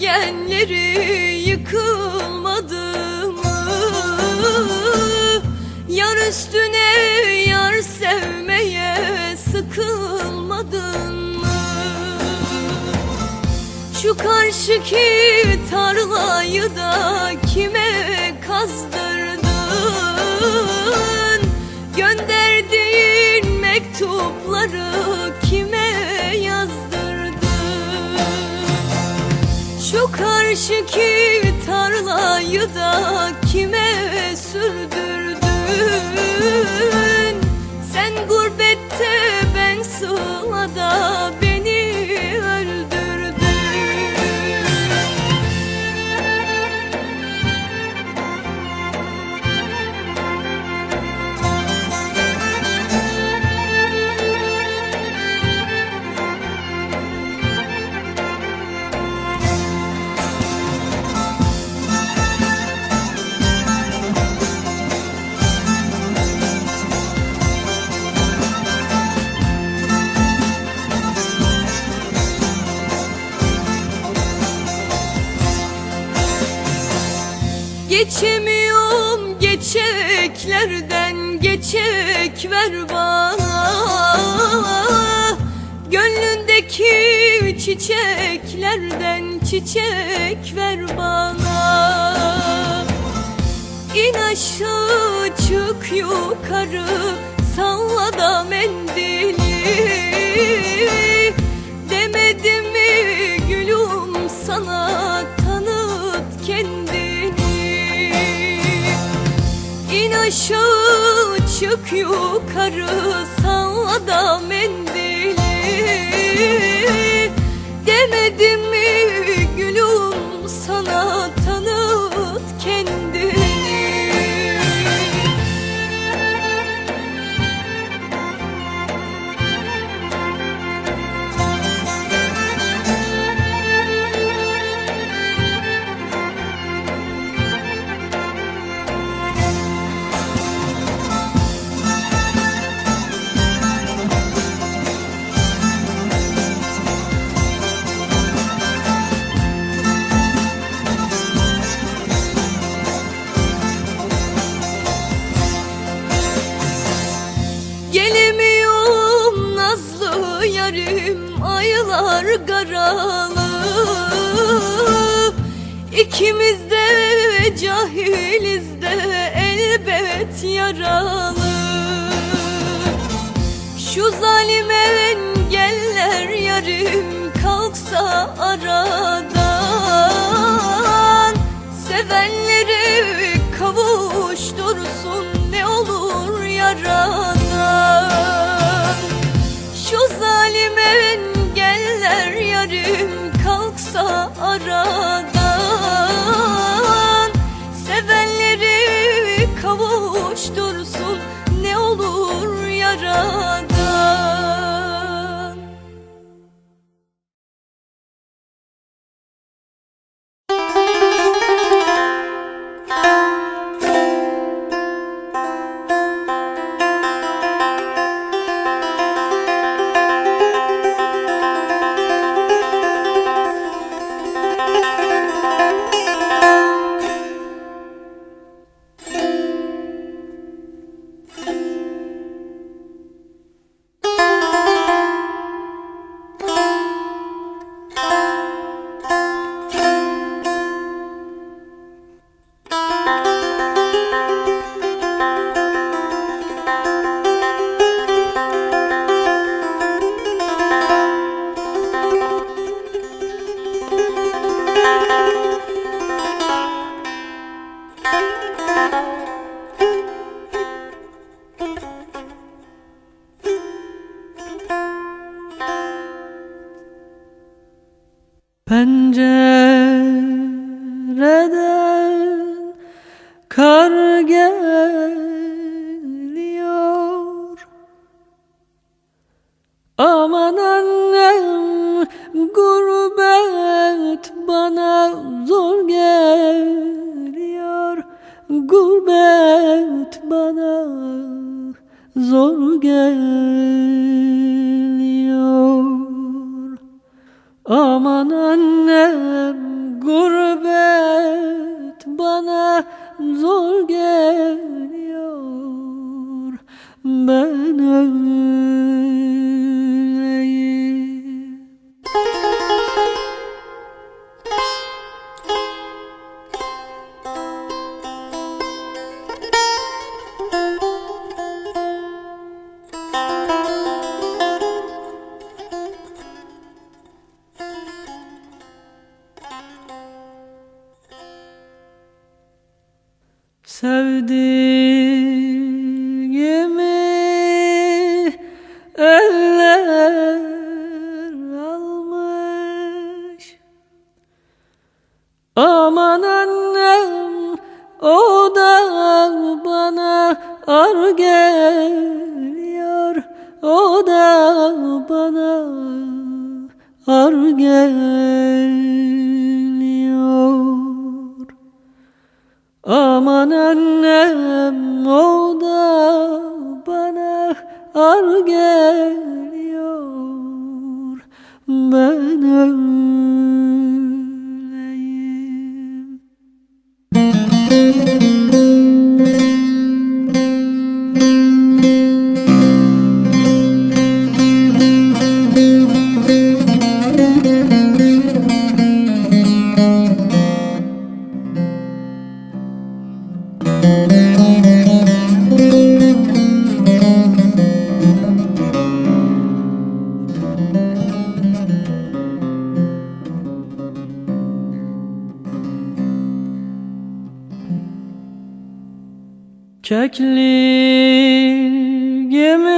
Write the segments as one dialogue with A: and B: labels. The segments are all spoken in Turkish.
A: Gürgenleri yıkılmadı mı? Yar üstüne yar sevmeye sıkılmadın mı? Şu karşıki tarlayı da kime kazdırdın? Gönderdiğin mektupları karşıki tarlayı da kime sürdürdün? Sen gurbette ben sığlada beni Geçemiyorum geçeklerden geçek ver bana. Gönlündeki çiçeklerden çiçek ver bana. İn aşağı çık yukarı salla da mendili. Demedim mi gülüm sana aşağı çık yukarı salla mendili. Demedim mi aylar garalı. İkimiz de cahiliz de elbet yaralı. Şu zalim engeller yarim kalksa aradan Sevenleri kavuştursun ne olur yaradan. Şu zalim engeller kalksa aradan Sevenleri kavuştursun. Ne olur yaradan
B: Pencereden kar geliyor. Aman annem gurbet bana zor geliyor Gurbet bana zor geliyor Sevdiğimi
A: eller almış. Aman annem o da bana ar geliyor. O da bana ar geliyor. Annem o da bana ar geliyor. Ben öleyim Kekli gemi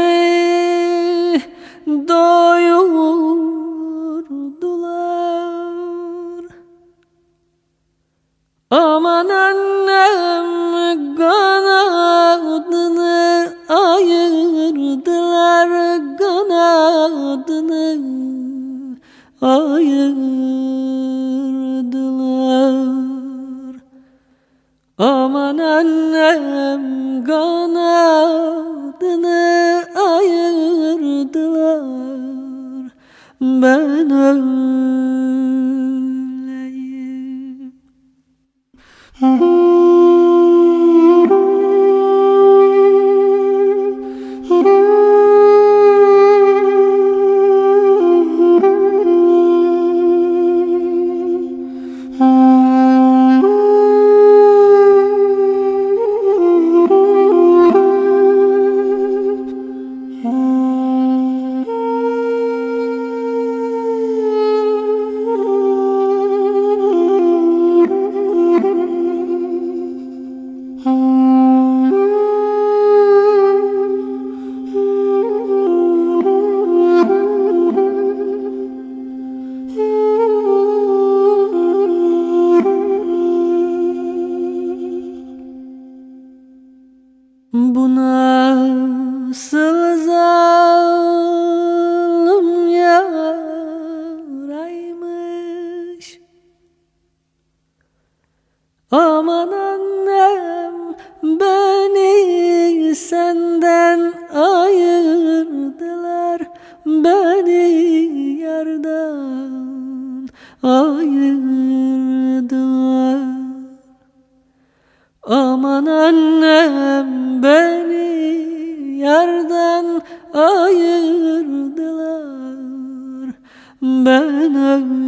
A: Bu nasıl zalim yaraymış. Aman annem beni senden ayırdılar. Beni yerden ayırdılar. Aman annem ayırdılar. Ben öldüm